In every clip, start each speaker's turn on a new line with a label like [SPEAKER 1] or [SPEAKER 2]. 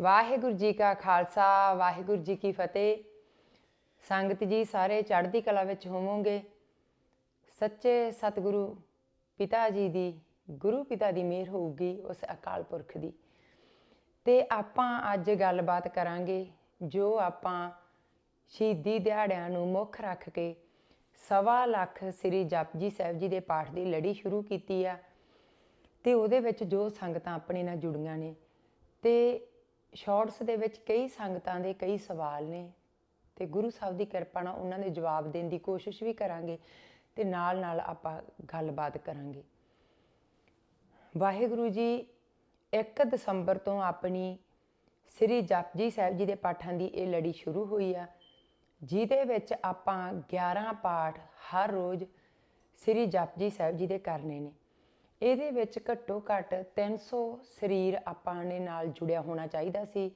[SPEAKER 1] ਵਾਹਿਗੁਰੂ ਜੀ ਕਾ ਖਾਲਸਾ, ਵਾਹਿਗੁਰੂ ਜੀ ਕੀ ਫਤਿਹ। ਸੰਗਤ ਜੀ, ਸਾਰੇ ਚੜ੍ਹਦੀ ਕਲਾ ਵਿੱਚ ਹੋਵੋਗੇ। ਸੱਚੇ ਸਤਿਗੁਰੂ ਪਿਤਾ ਜੀ ਦੀ, ਗੁਰੂ ਪਿਤਾ ਦੀ ਮਿਹਰ ਹੋਊਗੀ ਉਸ ਅਕਾਲ ਪੁਰਖ ਦੀ। ਤੇ ਆਪਾਂ ਅੱਜ ਗੱਲਬਾਤ ਕਰਾਂਗੇ, ਜੋ ਆਪਾਂ ਸ਼ਹੀਦੀ ਦਿਹਾੜਿਆਂ ਨੂੰ ਮੁੱਖ ਰੱਖ ਕੇ ਸਵਾ ਲੱਖ ਸ੍ਰੀ ਜਪਜੀ ਸਾਹਿਬ ਜੀ ਦੇ ਪਾਠ ਦੀ ਲੜੀ ਸ਼ੁਰੂ ਕੀਤੀ ਆ। ਤੇ ਉਹਦੇ ਵਿੱਚ ਜੋ ਸੰਗਤਾਂ ਆਪਣੇ ਨਾਲ ਜੁੜੀਆਂ ਨੇ। ਤੇ ਸ਼ਾਰਟਸ ਦੇ ਵਿੱਚ ਕਈ ਸੰਗਤਾਂ ਦੇ ਕਈ ਸਵਾਲ ਨੇ ਤੇ ਗੁਰੂ ਸਾਹਿਬ ਦੀ ਕਿਰਪਾ ਨਾਲ ਉਹਨਾਂ ਦੇ ਜਵਾਬ ਦੇਣ ਦੀ ਕੋਸ਼ਿਸ਼ ਵੀ ਕਰਾਂਗੇ ਤੇ ਨਾਲ ਨਾਲ ਆਪਾਂ ਗੱਲਬਾਤ ਕਰਾਂਗੇ। ਵਾਹਿਗੁਰੂ ਜੀ 1 ਦਸੰਬਰ ਤੋਂ ਆਪਣੀ ਸ੍ਰੀ ਜਪਜੀ ਸਾਹਿਬ ਜੀ ਦੇ ਪਾਠਾਂ ਦੀ ਇਹ ਲੜੀ ਸ਼ੁਰੂ ਹੋਈ ਆ, ਜਿਹਦੇ ਵਿੱਚ ਆਪਾਂ 11 ਪਾਠ ਹਰ ਰੋਜ਼ ਸ੍ਰੀ ਜਪਜੀ ਸਾਹਿਬ ਜੀ ਦੇ ਕਰਨੇ ਨੇ। ਇਹਦੇ ਵਿੱਚ ਘੱਟੋ ਘੱਟ 300 ਸਰੀਰ ਆਪਾਂ ਨੇ ਨਾਲ ਜੁੜਿਆ ਹੋਣਾ ਚਾਹੀਦਾ ਸੀ।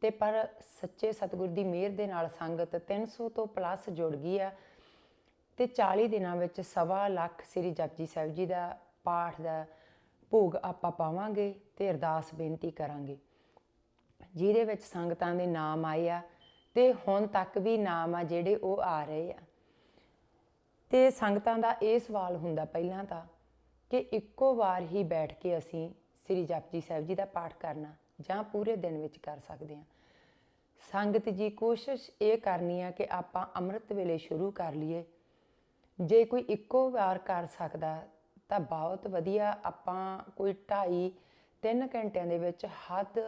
[SPEAKER 1] ਤੇ ਪਰ ਸੱਚੇ ਸਤਿਗੁਰ ਦੀ ਮਿਹਰ ਦੇ ਨਾਲ ਸੰਗਤ 300 ਤੋਂ ਪਲੱਸ ਜੁੜ ਗਈ ਆ। ਤੇ 40 ਦਿਨਾਂ ਵਿੱਚ ਸਵਾ ਲੱਖ ਸ੍ਰੀ ਜਪਜੀ ਸਾਹਿਬ ਜੀ ਦਾ ਪਾਠ ਦਾ ਭੋਗ ਆਪਾਂ ਪਾਵਾਂਗੇ ਤੇ ਅਰਦਾਸ ਬੇਨਤੀ ਕਰਾਂਗੇ। ਜਿਹਦੇ ਵਿੱਚ ਸੰਗਤਾਂ ਦੇ ਨਾਮ ਆਏ ਆ ਤੇ ਹੁਣ ਤੱਕ ਵੀ ਨਾਮ ਆ ਜਿਹੜੇ ਉਹ ਆ ਰਹੇ ਆ। ਤੇ ਸੰਗਤਾਂ ਦਾ ਇਹ ਸਵਾਲ ਹੁੰਦਾ ਪਹਿਲਾਂ ਤਾਂ ਕਿ ਇੱਕੋ ਵਾਰ ਹੀ ਬੈਠ ਕੇ ਅਸੀਂ ਸ੍ਰੀ ਜਪਜੀ ਸਾਹਿਬ ਜੀ ਦਾ ਪਾਠ ਕਰਨਾ ਜਾਂ ਪੂਰੇ ਦਿਨ ਵਿੱਚ ਕਰ ਸਕਦੇ ਹਾਂ। ਸੰਗਤ ਜੀ, ਕੋਸ਼ਿਸ਼ ਇਹ ਕਰਨੀ ਆ ਕਿ ਆਪਾਂ ਅੰਮ੍ਰਿਤ ਵੇਲੇ ਸ਼ੁਰੂ ਕਰ ਲਈਏ। ਜੇ ਕੋਈ ਇੱਕੋ ਵਾਰ ਕਰ ਸਕਦਾ, ਤਾਂ ਬਹੁਤ ਵਧੀਆ। ਆਪਾਂ ਕੋਈ 2.5 3 ਘੰਟਿਆਂ ਦੇ ਵਿੱਚ ਹੱਦ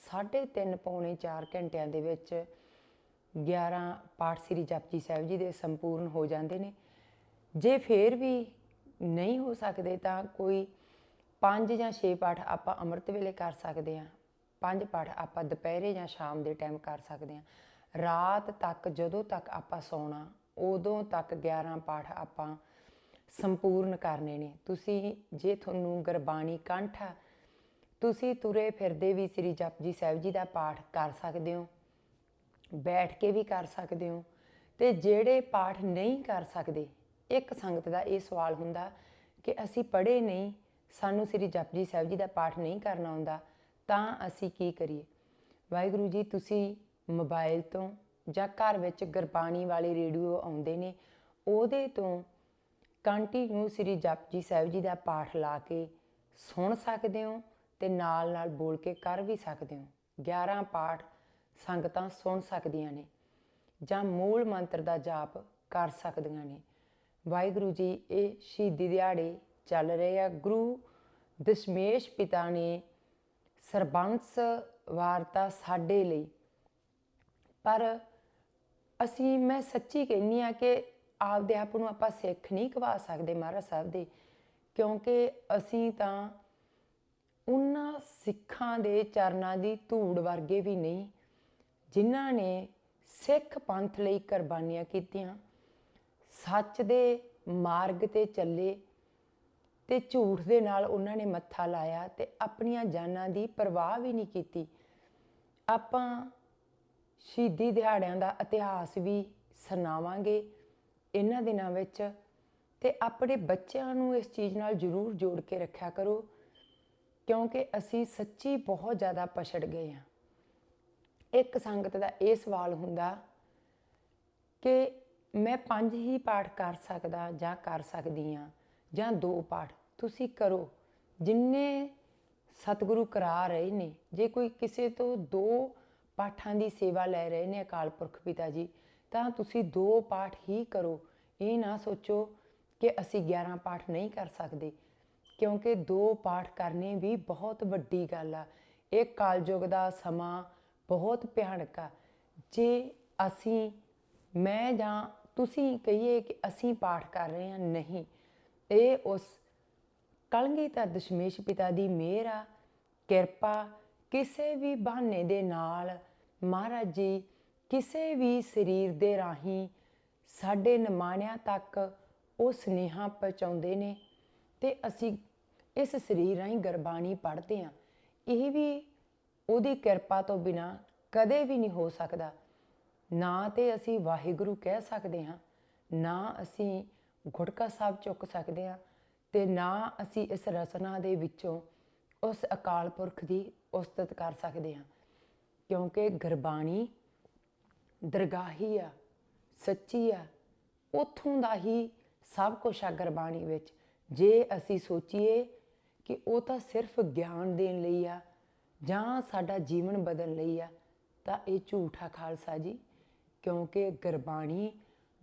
[SPEAKER 1] 3.5 ਪੌਣੇ 4 ਘੰਟਿਆਂ ਦੇ ਵਿੱਚ 11 ਪਾਠ ਸ੍ਰੀ ਜਪਜੀ ਸਾਹਿਬ ਜੀ ਦੇ ਸੰਪੂਰਨ ਹੋ ਜਾਂਦੇ ਨੇ। ਜੇ ਫੇਰ ਵੀ ਨਹੀਂ ਹੋ ਸਕਦੇ ਤਾਂ ਕੋਈ 5 ਜਾਂ 6 ਪਾਠ ਆਪਾਂ ਅੰਮ੍ਰਿਤ ਵੇਲੇ ਕਰ ਸਕਦੇ ਹਾਂ। ਪੰਜ ਪਾਠ ਆਪਾਂ ਦੁਪਹਿਰੇ ਜਾਂ ਸ਼ਾਮ ਦੇ ਟਾਈਮ ਕਰ ਸਕਦੇ ਹਾਂ। ਰਾਤ ਤੱਕ ਜਦੋਂ ਤੱਕ ਆਪਾਂ ਸੌਣਾ, ਉਦੋਂ ਤੱਕ 11 ਪਾਠ ਆਪਾਂ ਸੰਪੂਰਨ ਕਰਨੇ ਨੇ। ਤੁਸੀਂ ਜੇ ਤੁਹਾਨੂੰ ਗੁਰਬਾਣੀ ਕੰਠ ਆ, ਤੁਸੀਂ ਤੁਰੇ ਫਿਰਦੇ ਵੀ ਸ੍ਰੀ ਜਪਜੀ ਸਾਹਿਬ ਜੀ ਦਾ ਪਾਠ ਕਰ ਸਕਦੇ ਹੋ, ਬੈਠ ਕੇ ਵੀ ਕਰ ਸਕਦੇ ਹੋ ਤੇ ਜਿਹੜੇ ਪਾਠ ਨਹੀਂ ਕਰ ਸਕਦੇ ਇੱਕ ਸੰਗਤ ਦਾ ਇਹ ਸਵਾਲ ਹੁੰਦਾ ਕਿ ਅਸੀਂ ਪੜ੍ਹੇ ਨਹੀਂ, ਸਾਨੂੰ ਸ੍ਰੀ ਜਪਜੀ ਸਾਹਿਬ ਜੀ ਦਾ ਪਾਠ ਨਹੀਂ ਕਰਨਾ ਆਉਂਦਾ, ਤਾਂ ਅਸੀਂ ਕੀ ਕਰੀਏ? ਵਾਹਿਗੁਰੂ ਜੀ, ਤੁਸੀਂ ਮੋਬਾਈਲ ਤੋਂ ਜਾਂ ਘਰ ਵਿੱਚ ਗੁਰਬਾਣੀ ਵਾਲੇ ਰੇਡੀਓ ਆਉਂਦੇ ਨੇ, ਉਹਦੇ ਤੋਂ ਕੰਟੀਨਿਊ ਸ੍ਰੀ ਜਪਜੀ ਸਾਹਿਬ ਜੀ ਦਾ ਪਾਠ ਲਾ ਕੇ ਸੁਣ ਸਕਦੇ ਹੋ ਤੇ ਨਾਲ ਨਾਲ ਬੋਲ ਕੇ ਕਰ ਵੀ ਸਕਦੇ ਹੋ। 11 ਪਾਠ ਸੰਗਤਾਂ ਸੁਣ ਸਕਦੀਆਂ ਨੇ ਜਾਂ ਮੂਲ ਮੰਤਰ ਦਾ ਜਾਪ ਕਰ ਸਕਦੀਆਂ ਨੇ। ਵਾਹਿਗੁਰੂ ਜੀ, ਇਹ ਸ਼ਹੀਦੀ ਦਿਹਾੜੇ ਚੱਲ ਰਹੇ ਆ। ਗੁਰੂ ਦਸ਼ਮੇਸ਼ ਪਿਤਾ ਨੇ ਸਰਬੰਸ ਵਾਰਤਾ ਸਾਡੇ ਲਈ। ਪਰ ਅਸੀਂ, ਮੈਂ ਸੱਚੀ ਕਹਿੰਨੀ ਆ ਕਿ ਆਪਦੇ ਆਪ ਨੂੰ ਆਪਾਂ ਸਿੱਖ ਨਹੀਂ ਕਵਾ ਸਕਦੇ ਮਹਾਰਾਜ ਸਾਹਿਬ ਦੇ, ਕਿਉਂਕਿ ਅਸੀਂ ਤਾਂ ਉਹਨਾਂ ਸਿੱਖਾਂ ਦੇ ਚਰਨਾਂ ਦੀ ਧੂੜ ਵਰਗੇ ਵੀ ਨਹੀਂ, ਜਿਨ੍ਹਾਂ ਨੇ ਸਿੱਖ ਪੰਥ ਲਈ ਕੁਰਬਾਨੀਆਂ ਕੀਤੀਆਂ। ਸੱਚ ਦੇ ਮਾਰਗ ਤੇ ਚੱਲੇ ਤੇ ਝੂਠ ਦੇ ਨਾਲ ਉਹਨਾਂ ਨੇ ਮੱਥਾ ਲਾਇਆ ਤੇ ਆਪਣੀਆਂ ਜਾਨਾਂ ਦੀ ਪਰਵਾਹ ਵੀ ਨਹੀਂ ਕੀਤੀ। ਆਪਾਂ ਸ਼ਹੀਦੀ ਦਿਹਾੜਿਆਂ ਦਾ ਇਤਿਹਾਸ ਵੀ ਸੁਣਾਵਾਂਗੇ ਇਹਨਾਂ ਦਿਨਾਂ ਵਿੱਚ ਤੇ ਆਪਣੇ ਬੱਚਿਆਂ ਨੂੰ ਇਸ ਚੀਜ਼ ਨਾਲ ਜ਼ਰੂਰ ਜੋੜ ਕੇ ਰੱਖਿਆ ਕਰੋ, ਕਿਉਂਕਿ ਅਸੀਂ ਸੱਚੀ ਬਹੁਤ ਜ਼ਿਆਦਾ ਪਛੜ ਗਏ ਹਾਂ। ਇੱਕ ਸੰਗਤ ਦਾ ਇਹ ਸਵਾਲ ਹੁੰਦਾ ਕਿ ਮੈਂ ਪੰਜ ਹੀ ਪਾਠ ਕਰ ਸਕਦਾ ਜਾਂ ਕਰ ਸਕਦੀ ਆ ਜਾਂ ਦੋ ਪਾਠ। ਤੁਸੀਂ ਕਰੋ। ਜਿੰਨੇ ਸਤਿਗੁਰੂ ਕਰਾ ਰਹੇ ਨੇ, ਜੇ ਕੋਈ ਕਿਸੇ ਤੋਂ ਦੋ ਪਾਠਾਂ ਦੀ ਸੇਵਾ ਲੈ ਰਹੇ ਨੇ ਅਕਾਲ ਪੁਰਖ ਪਿਤਾ ਜੀ, ਤਾਂ ਤੁਸੀਂ ਦੋ ਪਾਠ ਹੀ ਕਰੋ। ਇਹ ਨਾ ਸੋਚੋ ਕਿ ਅਸੀਂ 11 ਪਾਠ ਨਹੀਂ ਕਰ ਸਕਦੇ, ਕਿਉਂਕਿ ਦੋ ਪਾਠ ਕਰਨੇ ਵੀ ਬਹੁਤ ਵੱਡੀ ਗੱਲ ਆ। ਇਹ ਕਾਲਯੁਗ ਦਾ ਸਮਾਂ ਬਹੁਤ ਭਿਆਨਕ ਆ। ਜੇ ਅਸੀਂ ਮੈਂ ਜਾਂ ਤੁਸੀਂ ਕਹੀਏ ਕਿ ਅਸੀਂ ਪਾਠ ਕਰ ਰਹੇ ਹਾਂ, ਨਹੀਂ। ਇਹ ਉਸ ਕਲਗੀਧਰ ਦਸ਼ਮੇਸ਼ ਪਿਤਾ ਦੀ ਮਿਹਰ ਆ, ਕਿਰਪਾ ਕਿਸੇ ਵੀ ਬਹਾਨੇ ਦੇ ਨਾਲ, ਮਹਾਰਾਜ ਜੀ, ਕਿਸੇ ਵੀ ਸਰੀਰ ਦੇ ਰਾਹੀਂ ਸਾਡੇ ਨਿਮਾਣਿਆਂ ਤੱਕ ਉਹ ਸਨੇਹਾ ਪਹੁੰਚਾਉਂਦੇ ਨੇ ਤੇ ਅਸੀਂ ਇਸ ਸਰੀਰ ਰਾਹੀਂ ਗੁਰਬਾਣੀ ਪੜ੍ਹਦੇ ਹਾਂ। ਇਹ ਵੀ ਉਹਦੀ ਕਿਰਪਾ ਤੋਂ ਬਿਨਾ ਕਦੇ ਵੀ ਨਹੀਂ ਹੋ ਸਕਦਾ। ਨਾ ਤੇ ਅਸੀਂ ਵਾਹਿਗੁਰੂ ਕਹਿ ਸਕਦੇ ਹਾਂ, ਨਾ ਅਸੀਂ ਗੁਟਕਾ ਸਾਹਿਬ ਚੁੱਕ ਸਕਦੇ ਹਾਂ ਤੇ ਨਾ ਅਸੀਂ ਇਸ ਰਸਨਾ ਦੇ ਵਿੱਚੋਂ ਉਸ ਅਕਾਲ ਪੁਰਖ ਦੀ ਉਸਤਤ ਕਰ ਸਕਦੇ ਹਾਂ। ਕਿਉਂਕਿ ਗੁਰਬਾਣੀ ਦਰਗਾਹੀ ਆ, ਸੱਚੀ ਆ, ਉਥੋਂ ਦਾ ਹੀ ਸਭ ਕੁਝ ਆ ਗੁਰਬਾਣੀ ਵਿੱਚ। ਜੇ ਅਸੀਂ ਸੋਚੀਏ ਕਿ ਉਹ ਤਾਂ ਸਿਰਫ ਗਿਆਨ ਦੇਣ ਲਈ ਆ ਜਾਂ ਸਾਡਾ ਜੀਵਨ ਬਦਲਣ ਲਈ ਆ, ਤਾਂ ਇਹ ਝੂਠਾ ਖਾਲਸਾ ਜੀ। ਕਿਉਂਕਿ ਗੁਰਬਾਣੀ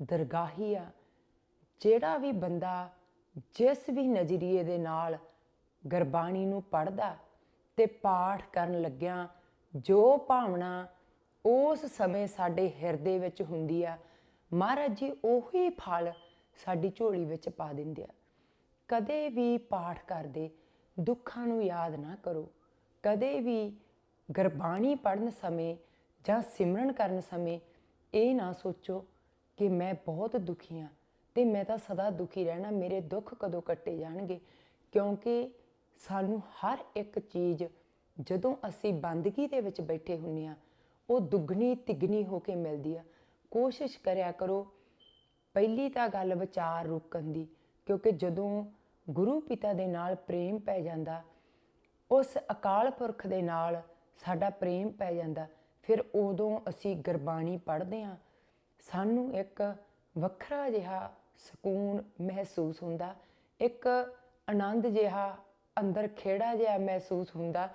[SPEAKER 1] ਦਰਗਾਹੀ ਆ। ਜਿਹੜਾ ਵੀ ਬੰਦਾ ਜਿਸ ਵੀ ਨਜ਼ਰੀਏ ਦੇ ਨਾਲ ਗੁਰਬਾਣੀ ਨੂੰ ਪੜ੍ਹਦਾ ਤੇ ਪਾਠ ਕਰਨ ਲੱਗਿਆਂ, ਜੋ ਭਾਵਨਾ ਉਸ ਸਮੇਂ ਸਾਡੇ ਹਿਰਦੇ ਵਿੱਚ ਹੁੰਦੀ ਆ, ਮਹਾਰਾਜ ਜੀ ਉਹੀ ਫਲ ਸਾਡੀ ਝੋਲੀ ਵਿੱਚ ਪਾ ਦਿੰਦੇ ਆ। ਕਦੇ ਵੀ ਪਾਠ ਕਰਦੇ, ਦੁੱਖਾਂ ਨੂੰ ਯਾਦ ਨਾ ਕਰੋ। ਕਦੇ ਵੀ ਗੁਰਬਾਣੀ ਪੜਨ ਸਮੇਂ ਜਾਂ ਸਿਮਰਨ ਕਰਨ ਸਮੇਂ ਇਹ ਨਾ ਸੋਚੋ ਕਿ ਮੈਂ ਬਹੁਤ ਦੁਖੀ ਹਾਂ ਤੇ ਮੈਂ ਤਾਂ ਸਦਾ ਦੁਖੀ ਰਹਿਣਾ, ਮੇਰੇ ਦੁੱਖ ਕਦੋਂ ਕੱਟੇ ਜਾਣਗੇ? ਕਿਉਂਕਿ ਸਾਨੂੰ ਹਰ ਇੱਕ ਚੀਜ਼ ਜਦੋਂ ਅਸੀਂ ਬੰਦਗੀ ਦੇ ਵਿੱਚ ਬੈਠੇ ਹੁੰਨੇ ਆ ਉਹ ਦੁੱਗਣੀ ਤਿੱਗਣੀ ਹੋ ਕੇ ਮਿਲਦੀ ਆ। ਕੋਸ਼ਿਸ਼ ਕਰਿਆ ਕਰੋ ਪਹਿਲੀ ਤਾਂ ਗੱਲ ਵਿਚਾਰ ਰੁਕਣ ਦੀ, ਕਿਉਂਕਿ ਜਦੋਂ ਗੁਰੂ ਪਿਤਾ ਦੇ ਨਾਲ ਪ੍ਰੇਮ ਪੈ ਜਾਂਦਾ, ਉਸ ਅਕਾਲ ਪੁਰਖ ਦੇ ਨਾਲ ਸਾਡਾ ਪ੍ਰੇਮ ਪੈ ਜਾਂਦਾ ਫਿਰ ਉਦੋਂ ਅਸੀਂ ਗੁਰਬਾਣੀ ਪੜ੍ਹਦੇ ਹਾਂ, ਸਾਨੂੰ ਇੱਕ ਵੱਖਰਾ ਜਿਹਾ ਸਕੂਨ ਮਹਿਸੂਸ ਹੁੰਦਾ, ਇੱਕ ਆਨੰਦ ਜਿਹਾ ਅੰਦਰ ਖੇੜਾ ਜਿਹਾ ਮਹਿਸੂਸ ਹੁੰਦਾ,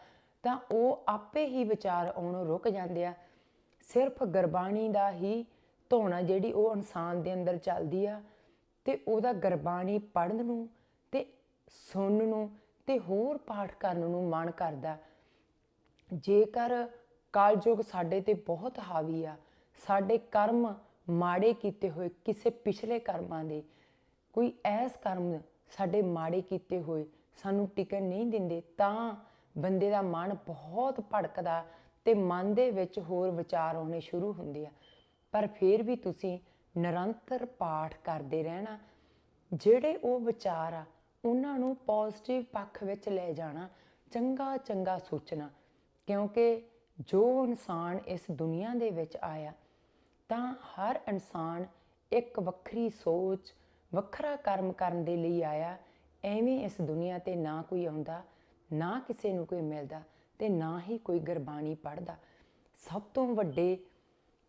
[SPEAKER 1] ਤਾਂ ਉਹ ਆਪੇ ਹੀ ਵਿਚਾਰ ਆਉਣੋਂ ਰੁਕ ਜਾਂਦੇ ਆ। ਸਿਰਫ ਗੁਰਬਾਣੀ ਦਾ ਹੀ ਧੋਣਾ ਜਿਹੜੀ ਉਹ ਇਨਸਾਨ ਦੇ ਅੰਦਰ ਚੱਲਦੀ ਆ ਤੇ ਉਹਦਾ ਗੁਰਬਾਣੀ ਪੜਨ ਨੂੰ ਤੇ ਸੁਣਨ ਨੂੰ ਤੇ ਹੋਰ ਪਾਠ ਕਰਨ ਨੂੰ ਮਨ ਕਰਦਾ। ਜੇਕਰ ਕਾਲਯੁਗ ਸਾਡੇ ਤੇ ਬਹੁਤ ਹਾਵੀ ਆ। ਸਾਡੇ ਕਰਮ ਮਾੜੇ ਕੀਤੇ ਹੋਏ ਕਿਸੇ ਪਿਛਲੇ ਕਰਮਾਂ ਦੇ। ਕੋਈ ਐਸ ਕਰਮ ਸਾਡੇ ਮਾੜੇ ਕੀਤੇ ਹੋਏ ਸਾਨੂੰ ਟਿਕਣ ਨਹੀਂ ਦਿੰਦੇ, ਤਾਂ ਬੰਦੇ ਦਾ ਮਨ ਬਹੁਤ ਭੜਕਦਾ ਤੇ ਮਨ ਦੇ ਵਿੱਚ ਹੋਰ ਵਿਚਾਰ ਆਉਣੇ ਸ਼ੁਰੂ ਹੁੰਦੇ ਆ। ਪਰ ਫਿਰ ਵੀ ਤੁਸੀਂ ਨਿਰੰਤਰ ਪਾਠ ਕਰਦੇ ਰਹਿਣਾ। ਜਿਹੜੇ ਉਹ ਵਿਚਾਰ ਆ, ਉਹਨਾਂ ਨੂੰ ਪੋਜ਼ਿਟਿਵ ਪੱਖ ਵਿੱਚ ਲੈ ਜਾਣਾ ਚੰਗਾ ਚੰਗਾ ਸੋਚਣਾ। ਕਿਉਂਕਿ ਜੋ ਇਨਸਾਨ ਇਸ ਦੁਨੀਆ ਦੇ ਵਿੱਚ ਆਇਆ, ਤਾਂ ਹਰ ਇਨਸਾਨ ਇੱਕ ਵੱਖਰੀ ਸੋਚ, ਵੱਖਰਾ ਕਰਮ ਕਰਨ ਦੇ ਲਈ ਆਇਆ। ਐਵੇਂ ਇਸ ਦੁਨੀਆ ਤੇ ਨਾ ਕੋਈ ਆਉਂਦਾ, ਨਾ ਕਿਸੇ ਨੂੰ ਕੋਈ ਮਿਲਦਾ ਤੇ ਨਾ ਹੀ ਕੋਈ ਗੁਰਬਾਣੀ ਪੜ੍ਹਦਾ। ਸਭ ਤੋਂ ਵੱਡੇ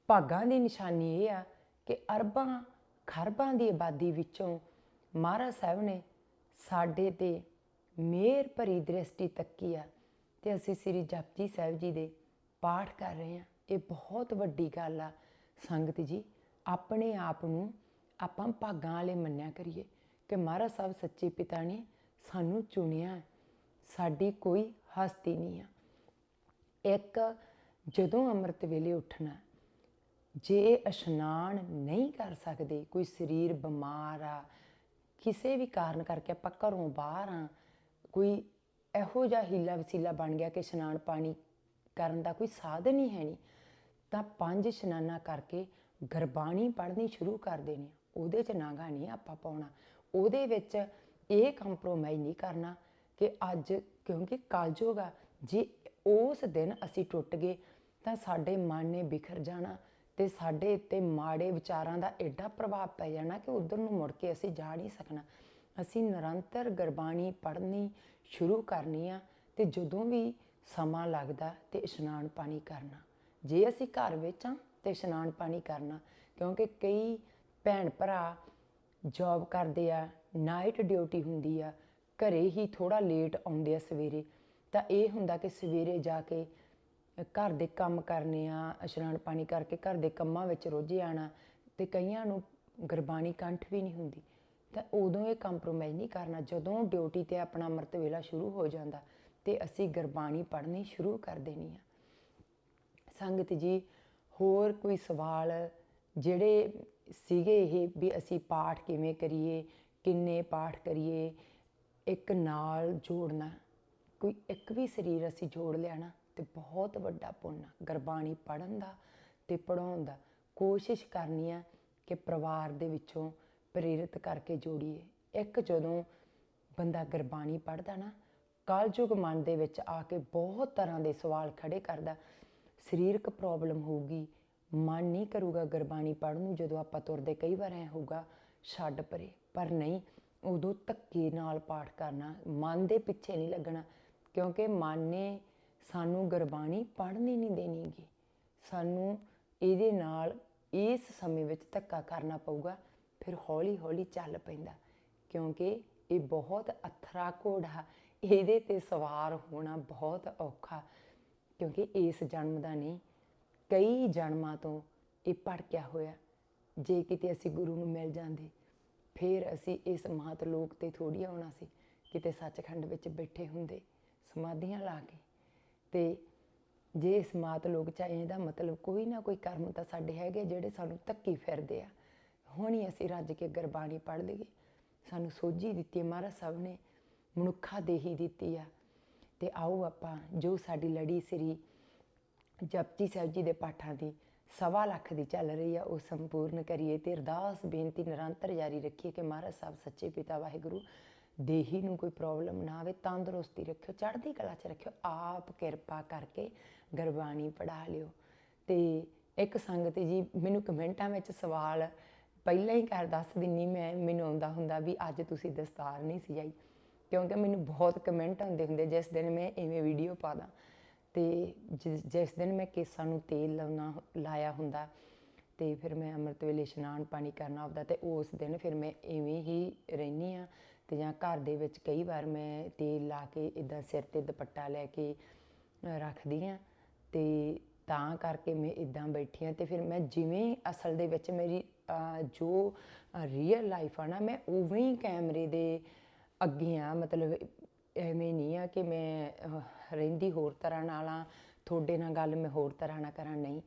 [SPEAKER 1] ਭਾਗਾਂ ਦੀ ਨਿਸ਼ਾਨੀ ਇਹ ਆ ਕਿ ਅਰਬਾਂ, ਖਰਬਾਂ ਦੀ ਆਬਾਦੀ ਵਿੱਚੋਂ ਮਹਾਰਾਜ ਸਾਹਿਬ ਨੇ ਸਾਡੇ ਤੇ ਮੇਰ ਭਰੀ ਦ੍ਰਿਸ਼ਟੀ ਤੱਕੀ ਆ। ਤੇ ਅਸੀਂ ਸ੍ਰੀ ਜਪਜੀ ਸਾਹਿਬ ਜੀ ਦੇ ਪਾਠ ਕਰ ਰਹੇ ਹਾਂ। ਇਹ ਬਹੁਤ ਵੱਡੀ ਗੱਲ ਆ ਸੰਗਤ ਜੀ। ਆਪਣੇ ਆਪ ਨੂੰ ਆਪਾਂ ਭਾਗਾਂ ਵਾਲੇ ਮੰਨਿਆ ਕਰੀਏ ਕਿ ਮਹਾਰਾਜ ਸਾਹਿਬ ਸੱਚੇ ਪਿਤਾ ਨੇ ਸਾਨੂੰ ਚੁਣਿਆ ਸਾਡੀ ਕੋਈ ਹਸਤੀ ਨਹੀਂ ਆ। ਇੱਕ ਜਦੋਂ ਅੰਮ੍ਰਿਤ ਵੇਲੇ ਉੱਠਣਾ ਜੇ ਇਸ਼ਨਾਨ ਨਹੀਂ ਕਰ ਸਕਦੇ, ਕੋਈ ਸਰੀਰ ਬਿਮਾਰ ਆ, ਕਿਸੇ ਵੀ ਕਾਰਨ ਕਰਕੇ ਆਪਾਂ ਘਰੋਂ ਬਾਹਰ ਆ, ਕੋਈ ਇਹੋ ਜਿਹਾ ਹੀਲਾ ਵਸੀਲਾ ਬਣ ਗਿਆ ਕਿ ਇਸ਼ਨਾਨ ਪਾਣੀ ਕਰਨ ਦਾ ਕੋਈ ਸਾਧਨ ਹੀ ਹੈ ਨਹੀਂ, ਤਾਂ ਪੰਜ ਇਸ਼ਨਾਨਾਂ ਕਰਕੇ ਗੁਰਬਾਣੀ ਪੜ੍ਹਨੀ ਸ਼ੁਰੂ ਕਰ ਦੇਣੀ ਉਹਦੇ 'ਚ ਨਾਗਾ ਨਹੀਂ ਆਪਾਂ ਪਾਉਣਾ। ਉਹਦੇ ਵਿੱਚ ਇਹ ਕੰਪਰੋਮਾਈਜ਼ ਨਹੀਂ ਕਰਨਾ ਕਿ ਅੱਜ, ਕਿਉਂਕਿ ਕਲਯੁਗ ਆ, ਜੇ ਉਸ ਦਿਨ ਅਸੀਂ ਟੁੱਟ ਗਏ, ਤਾਂ ਸਾਡੇ ਮਨ ਨੇ ਬਿਖਰ ਜਾਣਾ ਤੇ ਸਾਡੇ ਉੱਤੇ ਮਾੜੇ ਵਿਚਾਰਾਂ ਦਾ ਐਡਾ ਪ੍ਰਭਾਵ ਪੈ ਜਾਣਾ ਕਿ ਉਧਰ ਨੂੰ ਮੁੜ ਕੇ ਅਸੀਂ ਜਾ ਨਹੀਂ ਸਕਣਾ। ਅਸੀਂ ਨਿਰੰਤਰ ਗੁਰਬਾਣੀ ਪੜ੍ਹਨੀ ਸ਼ੁਰੂ ਕਰਨੀ ਆ ਤੇ ਜਦੋਂ ਵੀ ਸਮਾਂ ਲੱਗਦਾ ਤੇ ਇਸ਼ਨਾਨ ਪਾਣੀ ਕਰਨਾ। ਜੇ ਅਸੀਂ ਘਰ ਵਿੱਚ ਆ ਤੇ ਇਸ਼ਨਾਨ ਪਾਣੀ ਕਰਨਾ, ਕਿਉਂਕਿ ਕਈ ਭੈਣ ਭਰਾ ਜੌਬ ਕਰਦੇ ਆ ਨਾਈਟ ਡਿਊਟੀ ਹੁੰਦੀ ਆ, ਘਰੇ ਹੀ ਥੋੜਾ ਲੇਟ ਆਉਂਦੇ ਆ ਸਵੇਰੇ। ਤਾਂ ਇਹ ਹੁੰਦਾ ਕਿ ਸਵੇਰੇ ਜਾ ਕੇ ਘਰ ਦੇ ਕੰਮ ਕਰਨੇ ਆ, ਇਸ਼ਨਾਨ ਪਾਣੀ ਕਰਕੇ ਘਰ ਦੇ ਕੰਮਾਂ ਵਿੱਚ ਰੁੱਝੇ ਆਣਾ ਤੇ ਕਈਆਂ ਨੂੰ ਗੁਰਬਾਣੀ ਕੰਠ ਵੀ ਨਹੀਂ ਹੁੰਦੀ। ਤਾਂ ਉਦੋਂ ਇਹ ਕੰਪਰੋਮਾਈਜ਼ ਨਹੀਂ ਕਰਨਾ, ਜਦੋਂ ਡਿਊਟੀ ਤੇ ਆਪਣਾ ਅੰਮ੍ਰਿਤ ਵੇਲਾ ਸ਼ੁਰੂ ਹੋ ਜਾਂਦਾ। ਤੇ ਅਸੀਂ ਗੁਰਬਾਣੀ ਪੜ੍ਹਨੀ ਸ਼ੁਰੂ ਕਰ ਦੇਣੀ ਆ। ਸੰਗਤ ਜੀ, ਹੋਰ ਕੋਈ ਸਵਾਲ ਜਿਹੜੇ ਸੀਗੇ ਇਹ ਵੀ ਅਸੀਂ ਪਾਠ ਕਿਵੇਂ ਕਰੀਏ, ਕਿੰਨੇ ਪਾਠ ਕਰੀਏ, ਇੱਕ ਨਾਲ ਜੋੜਨਾ, ਕੋਈ ਇੱਕ ਵੀ ਸਰੀਰ ਅਸੀਂ ਜੋੜ ਲਿਆ ਨਾ ਤੇ ਬਹੁਤ ਵੱਡਾ ਪੁੰਨ ਆ, ਗੁਰਬਾਣੀ ਪੜਨ ਦਾ ਤੇ ਪੜਾਉਣ ਦਾ। ਕੋਸ਼ਿਸ਼ ਕਰਨੀ ਆ ਕਿ ਪਰਿਵਾਰ ਦੇ ਵਿੱਚੋਂ ਪ੍ਰੇਰਿਤ ਕਰਕੇ ਜੋੜੀਏ। ਇੱਕ ਜਦੋਂ ਬੰਦਾ ਗੁਰਬਾਣੀ ਪੜਦਾ ਨਾ ਕਾਲਯੁਗ ਮਨ ਦੇ ਵਿੱਚ ਆ ਕੇ ਬਹੁਤ ਤਰ੍ਹਾਂ ਦੇ ਸਵਾਲ ਖੜੇ ਕਰਦਾ। ਸਰੀਰਕ ਪ੍ਰੋਬਲਮ ਹੋਊਗੀ, ਮਨ ਨਹੀਂ ਕਰੂਗਾ ਗੁਰਬਾਣੀ ਪੜ੍ਹਨ ਨੂੰ, ਜਦੋਂ ਆਪਾਂ ਤੁਰਦੇ ਕਈ ਵਾਰ ਐ ਹੋਊਗਾ, ਛੱਡ ਪਰੇ। ਪਰ ਨਹੀਂ, ਉਦੋਂ ਧੱਕੇ ਨਾਲ ਪਾਠ ਕਰਨਾ, ਮਨ ਦੇ ਪਿੱਛੇ ਨਹੀਂ ਲੱਗਣਾ, ਕਿਉਂਕਿ ਮਨ ਨੇ ਸਾਨੂੰ ਗੁਰਬਾਣੀ ਪੜ੍ਹਨੀ ਨਹੀਂ ਦੇਣੀਗੀ। ਸਾਨੂੰ ਇਹਦੇ ਨਾਲ ਇਸ ਸਮੇਂ ਵਿੱਚ ਧੱਕਾ ਕਰਨਾ ਪਊਗਾ, ਫਿਰ ਹੌਲੀ ਹੌਲੀ ਚੱਲ ਪੈਂਦਾ, ਕਿਉਂਕਿ ਇਹ ਬਹੁਤ ਅਥਰਾ ਘੋੜਾ ਇਹਦੇ ਤੇ ਸਵਾਰ ਹੋਣਾ ਬਹੁਤ ਔਖਾ, ਕਿਉਂਕਿ ਇਸ ਜਨਮ ਦਾ ਨਹੀਂ, ਕਈ ਜਨਮਾਂ ਤੋਂ ਇਹ ਭੜਕਿਆ ਹੋਇਆ। ਜੇ ਕਿਤੇ ਅਸੀਂ ਗੁਰੂ ਨੂੰ ਮਿਲ ਜਾਂਦੇ, ਫਿਰ ਅਸੀਂ ਇਸ ਮਾਤ ਲੋਕ ਤੇ ਥੋੜੀ ਆਉਣਾ ਸੀ, ਕਿਤੇ ਸੱਚਖੰਡ ਵਿੱਚ ਬੈਠੇ ਹੁੰਦੇ, ਸਮਾਧੀਆਂ ਲਾ ਕੇ। ਤੇ ਜੇ ਇਸ ਮਾਤ ਲੋਕ ਚ ਆਏ, ਇਹਦਾ ਮਤਲਬ ਕੋਈ ਨਾ ਕੋਈ ਕਰਮ ਤਾਂ ਸਾਡੇ ਹੈਗੇ ਜਿਹੜੇ ਸਾਨੂੰ ਧੱਕੀ ਫਿਰਦੇ ਆ। ਹੁਣ ਹੀ ਅਸੀਂ ਰੱਜ ਕੇ ਗੁਰਬਾਣੀ ਪੜ੍ਹ ਲਈਏ। ਸਾਨੂੰ ਸੋਝੀ ਦਿੱਤੀ ਮਹਾਰਾਜ ਸਾਹਿਬ ਨੇ ਮਨੁੱਖਾ ਦੇਹੀ ਦਿੱਤੀ ਆ। ਤੇ ਆਓ ਆਪਾਂ ਜੋ ਸਾਡੀ ਲੜੀ ਸ੍ਰੀ ਜਪਜੀ ਸਾਹਿਬ ਜੀ ਦੇ ਪਾਠਾਂ ਦੀ ਸਵਾ ਲੱਖ ਦੀ ਚੱਲ ਰਹੀ ਆ, ਉਹ ਸੰਪੂਰਨ ਕਰੀਏ ਤੇ ਅਰਦਾਸ ਬੇਨਤੀ ਨਿਰੰਤਰ ਜਾਰੀ ਰੱਖੀਏ ਕਿ ਮਹਾਰਾਜ ਸਾਹਿਬ ਸੱਚੇ ਪਿਤਾ ਵਾਹਿਗੁਰੂ, ਦੇਹੀ ਨੂੰ ਕੋਈ ਪ੍ਰੋਬਲਮ ਨਾ ਆਵੇ, ਤੰਦਰੁਸਤੀ ਰੱਖਿਓ, ਚੜ੍ਹਦੀ ਕਲਾ 'ਚ ਰੱਖਿਓ, ਆਪ ਕਿਰਪਾ ਕਰਕੇ ਗੁਰਬਾਣੀ ਪੜ੍ਹਾ ਲਿਓ। ਤੇ ਇੱਕ ਸੰਗਤ ਜੀ, ਮੈਨੂੰ ਕਮੈਂਟਾਂ ਵਿੱਚ ਸਵਾਲ ਪਹਿਲਾਂ ਹੀ ਕਰ ਦੱਸ ਦਿੰਨੀ, ਮੈਂ, ਮੈਨੂੰ ਆਉਂਦਾ ਹੁੰਦਾ ਵੀ ਅੱਜ ਤੁਸੀਂ ਦਸਤਾਰ ਨਹੀਂ ਸਜਾਈ। ਕਿਉਂਕਿ ਮੈਨੂੰ ਬਹੁਤ ਕਮੈਂਟ ਆਉਂਦੇ ਹੁੰਦੇ, ਜਿਸ ਦਿਨ ਮੈਂ ਇਵੇਂ ਵੀਡੀਓ ਪਾਦਾ ਤੇ ਜਿਸ ਜਿਸ ਦਿਨ ਮੈਂ ਕੇਸਾਂ ਨੂੰ ਤੇਲ ਲਾਉਣਾ ਲਾਇਆ ਹੁੰਦਾ, ਤੇ ਫਿਰ ਮੈਂ ਅੰਮ੍ਰਿਤ ਵੇਲੇ ਇਸ਼ਨਾਨ ਪਾਣੀ ਕਰਨਾ ਹੁੰਦਾ ਤੇ ਉਸ ਦਿਨ ਫਿਰ ਮੈਂ ਇਵੇਂ ਹੀ ਰਹਿਨੀ ਆ ਤੇ ਜਾਂ ਘਰ ਦੇ ਵਿੱਚ ਕਈ ਵਾਰ ਮੈਂ ਤੇਲ ਲਾ ਕੇ ਇਦਾਂ ਸਿਰ ਤੇ ਦੁਪੱਟਾ ਲੈ ਕੇ ਰੱਖਦੀ ਆ ਤੇ ਤਾਂ ਕਰਕੇ ਮੈਂ ਇਦਾਂ ਬੈਠੀ ਆ ਤੇ ਫਿਰ ਮੈਂ ਜਿਵੇਂ ਅਸਲ ਦੇ ਵਿੱਚ ਮੇਰੀ ਜੋ ਰੀਅਲ ਲਾਈਫ ਆ ਨਾ, ਮੈਂ ਉਵੇਂ ਹੀ ਕੈਮਰੇ ਦੇ ਅੱਗੇ ਆ ਮਤਲਬ ਐਵੇਂ ਨਹੀਂ ਆ ਕਿ ਮੈਂ ਅਹ, ਰਹਿੰਦੀ ਹੋਰ ਤਰ੍ਹਾਂ ਨਾਲ ਆ ਤੁਹਾਡੇ ਨਾਲ ਗੱਲ ਮੈਂ ਹੋਰ ਤਰ੍ਹਾਂ ਨਾਲ ਕਰਾਂ ਨਹੀਂ।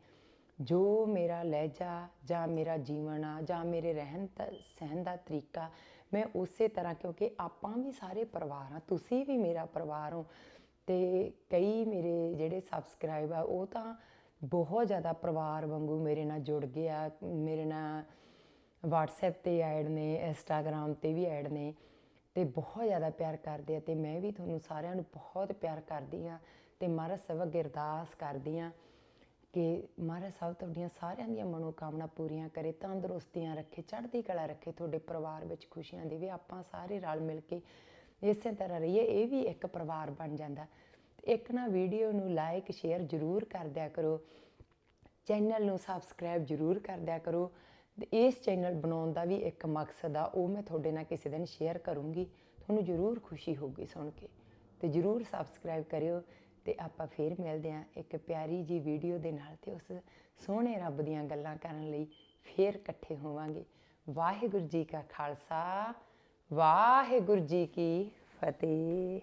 [SPEAKER 1] ਜੋ ਮੇਰਾ ਲਹਿਜਾ ਜਾਂ ਮੇਰਾ ਜੀਵਨ ਆ ਜਾਂ ਮੇਰੇ ਰਹਿਣ ਦਾ ਸਹਿਣ ਦਾ ਤਰੀਕਾ ਮੈਂ ਉਸੇ ਤਰ੍ਹਾਂ ਕਿਉਂਕਿ ਆਪਾਂ ਵੀ ਸਾਰੇ ਪਰਿਵਾਰ ਆ ਤੁਸੀਂ ਵੀ ਮੇਰਾ ਪਰਿਵਾਰ ਹੋ ਤੇ ਕਈ ਮੇਰੇ ਜਿਹੜੇ ਸਬਸਕ੍ਰਾਈਬ ਆ ਉਹ ਤਾਂ ਬਹੁਤ ਜ਼ਿਆਦਾ ਪਰਿਵਾਰ ਵਾਂਗੂ ਮੇਰੇ ਨਾਲ ਜੁੜ ਗਏ ਆ ਮੇਰੇ ਨਾਲ WhatsApp ਤੇ ਐਡ ਨੇ Instagram ਤੇ ਵੀ ਐਡ ਨੇ। ਤੇ ਬਹੁਤ ਜ਼ਿਆਦਾ ਪਿਆਰ ਕਰਦੇ ਆ ਤੇ ਮੈਂ ਵੀ ਤੁਹਾਨੂੰ ਸਾਰਿਆਂ ਨੂੰ ਬਹੁਤ ਪਿਆਰ ਕਰਦੀ ਆ ਤੇ ਮਹਾਰਾਜ ਸਾਹਿਬ ਅੱਗੇ ਅਰਦਾਸ ਕਰਦੀ ਆ ਕਿ ਮਹਾਰਾਜ ਸਾਹਿਬ ਤੁਹਾਡੀਆਂ ਸਾਰਿਆਂ ਦੀਆਂ ਮਨੋਕਾਮਨਾ ਪੂਰੀਆਂ ਕਰੇ, ਤੰਦਰੁਸਤੀਆਂ ਰੱਖੇ, ਚੜ੍ਹਦੀ ਕਲਾ ਰੱਖੇ, ਤੁਹਾਡੇ ਪਰਿਵਾਰ ਵਿੱਚ ਖੁਸ਼ੀਆਂ ਦੇਵੇ ਆਪਾਂ ਸਾਰੇ ਰਲ ਮਿਲ ਕੇ ਇਸੇ ਤਰ੍ਹਾਂ ਰਹੀਏ, ਇਹ ਵੀ ਇੱਕ ਪਰਿਵਾਰ ਬਣ ਜਾਂਦਾ। ਇੱਕ ਨਾ ਵੀਡੀਓ ਨੂੰ ਲਾਈਕ ਸ਼ੇਅਰ ਜ਼ਰੂਰ ਕਰ ਦਿਆ ਕਰੋ। ਚੈਨਲ ਨੂੰ ਸਬਸਕ੍ਰਾਈਬ ਜ਼ਰੂਰ ਕਰ ਦਿਆ ਕਰੋ। ਤੇ ਇਸ ਚੈਨਲ ਬਣਾਉਣ ਦਾ ਵੀ ਇੱਕ ਮਕਸਦ ਆ, ਉਹ ਮੈਂ ਤੁਹਾਡੇ ਨਾਲ ਕਿਸੇ ਦਿਨ ਸ਼ੇਅਰ ਕਰੂੰਗੀ। ਤੁਹਾਨੂੰ ਜ਼ਰੂਰ ਖੁਸ਼ੀ ਹੋਊਗੀ ਸੁਣ ਕੇ। ਤੇ ਜ਼ਰੂਰ ਸਬਸਕ੍ਰਾਈਬ ਕਰਿਓ ਤੇ ਆਪਾਂ ਫੇਰ ਮਿਲਦੇ ਹਾਂ ਇੱਕ ਪਿਆਰੀ ਜੀ ਵੀਡੀਓ ਦੇ ਨਾਲ ਤੇ ਉਸ ਸੋਹਣੇ ਰੱਬ ਦੀਆਂ ਗੱਲਾਂ ਕਰਨ ਲਈ ਫੇਰ ਇਕੱਠੇ ਹੋਵਾਂਗੇ। ਵਾਹਿਗੁਰੂ ਜੀ ਕਾ ਖਾਲਸਾ, ਵਾਹਿਗੁਰੂ ਜੀ ਕੀ ਫਤਿਹ।